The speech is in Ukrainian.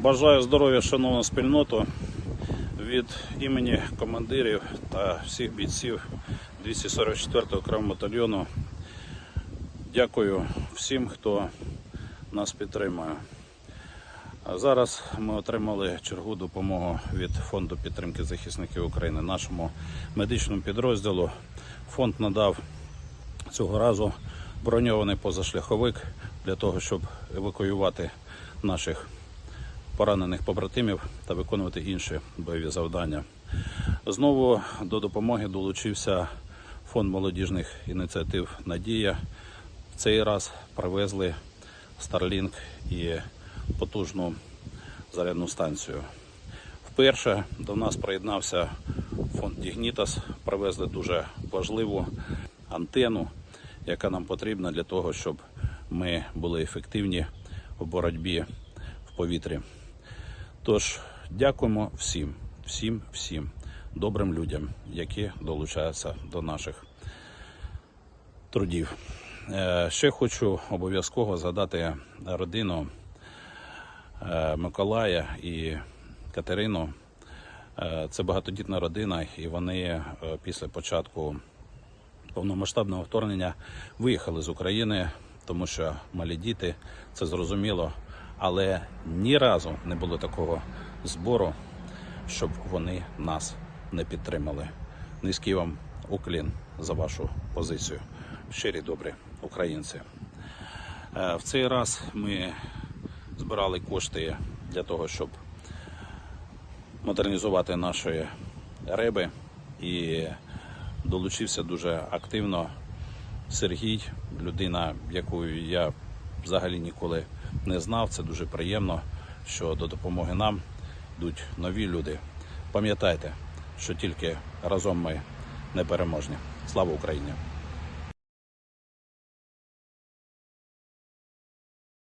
Бажаю здоров'я, шановну спільноту. Від імені командирів та всіх бійців 244-го окремого батальйону. Дякую всім, хто нас підтримує. Зараз ми отримали чергу допомогу від фонду підтримки захисників України нашому медичному підрозділу. Фонд надав цього разу броньований позашляховик для того, щоб евакуювати наших поранених побратимів та виконувати інші бойові завдання. Знову до допомоги долучився фонд молодіжних ініціатив Надія. В цей раз привезли Starlink і потужну зарядну станцію. Вперше до нас приєднався фонд Дігнітас. Привезли дуже важливу антенну, яка нам потрібна для того, щоб ми були ефективні в боротьбі в повітрі. Тож дякуємо всім, всім, всім добрим людям, які долучаються до наших трудів. Е, Ще хочу обов'язково згадати родину е, Миколая і Катерину. Е, Це багатодітна родина, і вони після початку повномасштабного вторгнення виїхали з України, тому що малі діти, це зрозуміло, але ні разу не було такого збору, щоб вони нас не підтримали. Низький вам уклін за вашу позицію. Щирі добрі українці. Е, В цей раз ми збирали кошти для того, щоб модернізувати наші реби і долучився дуже активно Сергій, людина, яку я взагалі ніколи не знав. Це дуже приємно, що до допомоги нам йдуть нові люди. Пам'ятайте, що тільки разом ми непереможні. Слава Україні!